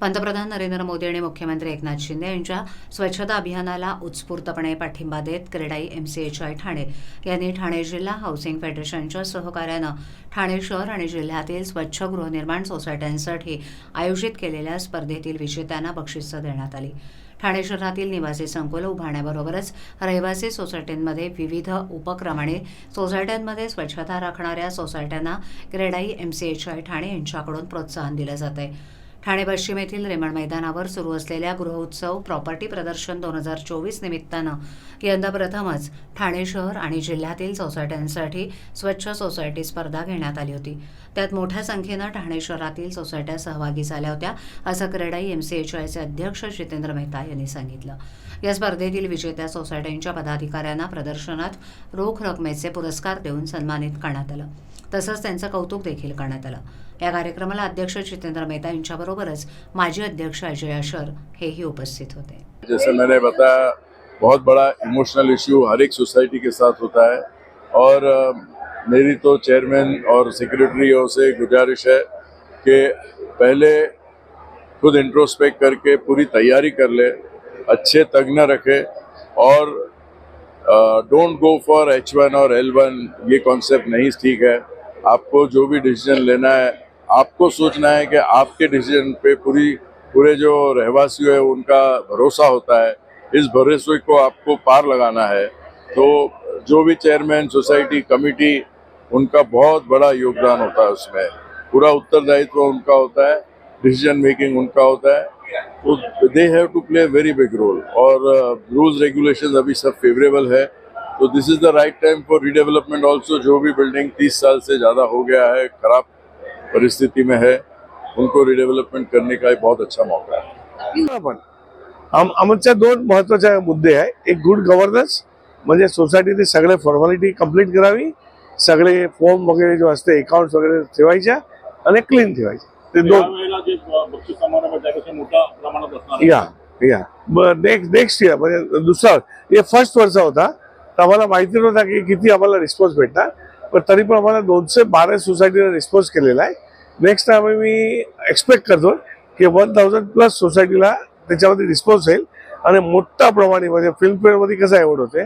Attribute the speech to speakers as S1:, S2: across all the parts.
S1: पंतप्रधान नरेंद्र मोदी आणि मुख्यमंत्री एकनाथ शिंदे यांच्या स्वच्छता अभियानाला उत्स्फूर्तपणे पाठिंबा देत क्रेडाई एमसीएचआय ठाणे यांनी ठाणे जिल्हा हाऊसिंग फेडरेशनच्या सहकार्यानं ठाणे शहर आणि जिल्ह्यातील स्वच्छ गृहनिर्माण सोसायट्यांसाठी आयोजित केलेल्या स्पर्धेतील विजेत्यांना बक्षिसं देण्यात आली. ठाणे शहरातील निवासी संकुल उभारण्याबरोबरच रहिवासी सोसायट्यांमध्ये विविध उपक्रम आणि सोसायट्यांमध्ये स्वच्छता राखणाऱ्या सोसायट्यांना क्रेडाई एमसीएचआय ठाणे यांच्याकडून प्रोत्साहन दिलं जात आहे ठाणे पश्चिम येथील रेमण मैदानावर सुरू असलेल्या गृहोत्सव प्रॉपर्टी प्रदर्शन दोन हजार चोवीस निमित्तानं. यंदा प्रथमच ठाणे शहर आणि जिल्ह्यातील सोसायट्यांसाठी स्वच्छ सोसायटी स्पर्धा घेण्यात आली होती. त्यात मोठ्या संख्येनं ठाणे शहरातील सोसायट्या सहभागी झाल्या होत्या असं क्रेडाई एमसीएचआयचे अध्यक्ष जितेंद्र मेहता यांनी सांगितलं. या स्पर्धेतील विजेत्या सोसायट्यांच्या पदाधिकाऱ्यांना प्रदर्शनात रोख रकमेचे पुरस्कार देऊन सन्मानित करण्यात आलं. तसंच त्यांचं कौतुक देखील करण्यात आलं. या कार्यक्रमाला अध्यक्ष जितेंद्र मेहता यांच्याबरोबरच माजी अध्यक्ष अजय अशर हेही उपस्थित होते.
S2: जैसे मैंने बताया बहुत बड़ा इमोशनल इश्यू हर एक सोसाइटी के साथ होता है। और मेरी तो चेयरमैन और सेक्रेटरियों से गुजारिश है कि पहले खुद इंट्रोस्पेक्ट करके पूरी तैयारी कर ले अच्छे तज्ञ रखे और don't go for H one और एल वन ये कॉन्सेप्ट नहीं ठीक है। आपको जो भी डिसीज़न लेना है, आपको सोचना है कि आपके डिसीज़न पे पूरी, पूरे जो रहवासी है, उनका भरोसा होता है। इस भरोसे को आपको पार लगाना है। तो जो भी चेयरमैन सोसाइटी कमिटी उनका बहुत बड़ा योगदान होता है उसमें। पूरा उत्तरदायित्व उनका होता है डिसीज़न मेकिंग उनका होता है। They have to play very big role और रूल्स रेगुलेशंस अभी सब फेवरेबल है। तो this is the right time for redevelopment also जो भी बिल्डिंग तीस साल से ज़्यादा हो गया है खराब परिस्थिति में है उनको रिडेवलपमेंट करने का एक बहुत अच्छा मौका है।
S3: आपण आम आमच्या दोन महत्वाचे मुद्दे आहे एक गुड गव्हर्नन्स म्हणजे सोसायटीने सगळे फॉर्मॅलिटी कंप्लीट करावी सगळे फॉर्म वगैरे जो असते अकाउंट वगैरे ठेवायच्या आणि क्लीन ठेवायचे ते दोन.
S4: आहे.
S3: या या. नेक्स्ट नेक्स्ट इयर म्हणजे दुसरा हे फ़र्स्ट वर्ष होता. तर आम्हाला माहिती नव्हता की किती आम्हाला रिस्पॉन्स भेटणार. पण तरी पण आम्हाला दोनशे बारा सोसायटीला रिस्पॉन्स केलेला आहे. नेक्स्ट टाइम मी एक्सपेक्ट करतो की वन थाउजंड प्लस सोसायटीला त्याच्यामध्ये रिस्पॉन्स येईल आणि मोठ्या प्रमाणे म्हणजे फिल्मफेअरमध्ये कसं अवॉर्ड होते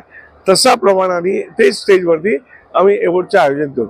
S3: तशा प्रमाणाने तेच स्टेजवरती आम्ही अवॉर्डचे आयोजन करू.